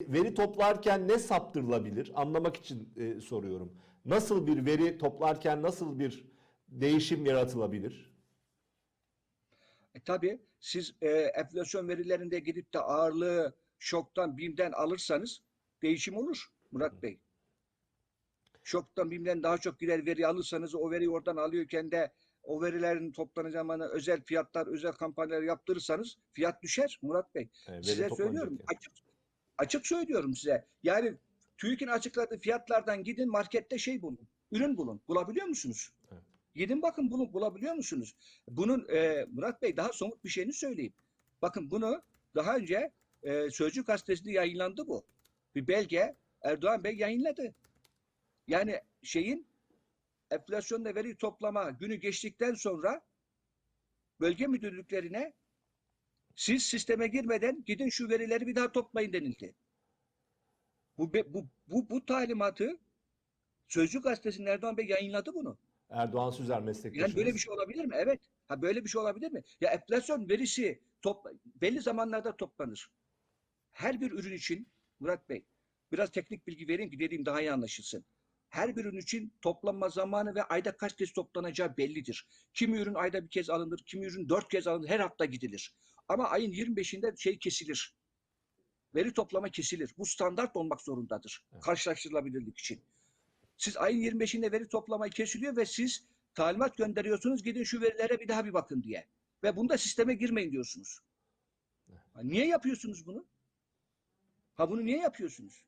Veri toplarken ne saptırılabilir? Anlamak için e, soruyorum. Nasıl bir veri toplarken nasıl bir değişim yaratılabilir? E, tabii siz e, enflasyon verilerinde gidip de ağırlığı şoktan, BİM'den alırsanız değişim olur Murat Bey. Şoktan, BİM'den daha çok gider veri alırsanız o veriyi oradan alıyorken de o verilerin toplanacağı zamanı özel fiyatlar, özel kampanyalar yaptırırsanız fiyat düşer Murat Bey. E, size söylüyorum. yani. Açık, açık söylüyorum size. Yani TÜİK'in açıkladığı fiyatlardan gidin markette şey bulun. Ürün bulun. Bulabiliyor musunuz? Evet. Gidin bakın bunu bulabiliyor musunuz? Bunun e, Murat Bey daha somut bir şeyini söyleyeyim. Bakın bunu daha önce e, Sözcü gazetesinde yayınlandı bu. Bir belge Erdoğan Bey yayınladı. Yani şeyin enflasyonda veri toplama günü geçtikten sonra bölge müdürlüklerine siz sisteme girmeden gidin şu verileri bir daha toplayın denildi. Bu, bu, bu, bu talimatı Sözcü gazetesinin Erdoğan Bey yayınladı bunu. Erdoğan Süzer meslektaşımız. Yani böyle bir şey olabilir mi? Evet. Ha böyle bir şey olabilir mi? Ya enflasyon verisi topla, belli zamanlarda toplanır. Her bir ürün için Murat Bey biraz teknik bilgi vereyim ki dediğim daha iyi anlaşılsın. Her bir ürün için toplanma zamanı ve ayda kaç kez toplanacağı bellidir. Kimi ürün ayda bir kez alınır, kimi ürün dört kez alınır, her hafta gidilir. Ama ayın 25'inde şey kesilir. Veri toplama kesilir. Bu standart olmak zorundadır. Evet. Karşılaştırılabilirlik için. Siz ayın 25'inde veri toplamayı kesiliyor ve siz talimat gönderiyorsunuz gidin şu verilere bir daha bir bakın diye. Ve bunda sisteme girmeyin diyorsunuz. Ha, niye yapıyorsunuz bunu? Ha bunu niye yapıyorsunuz?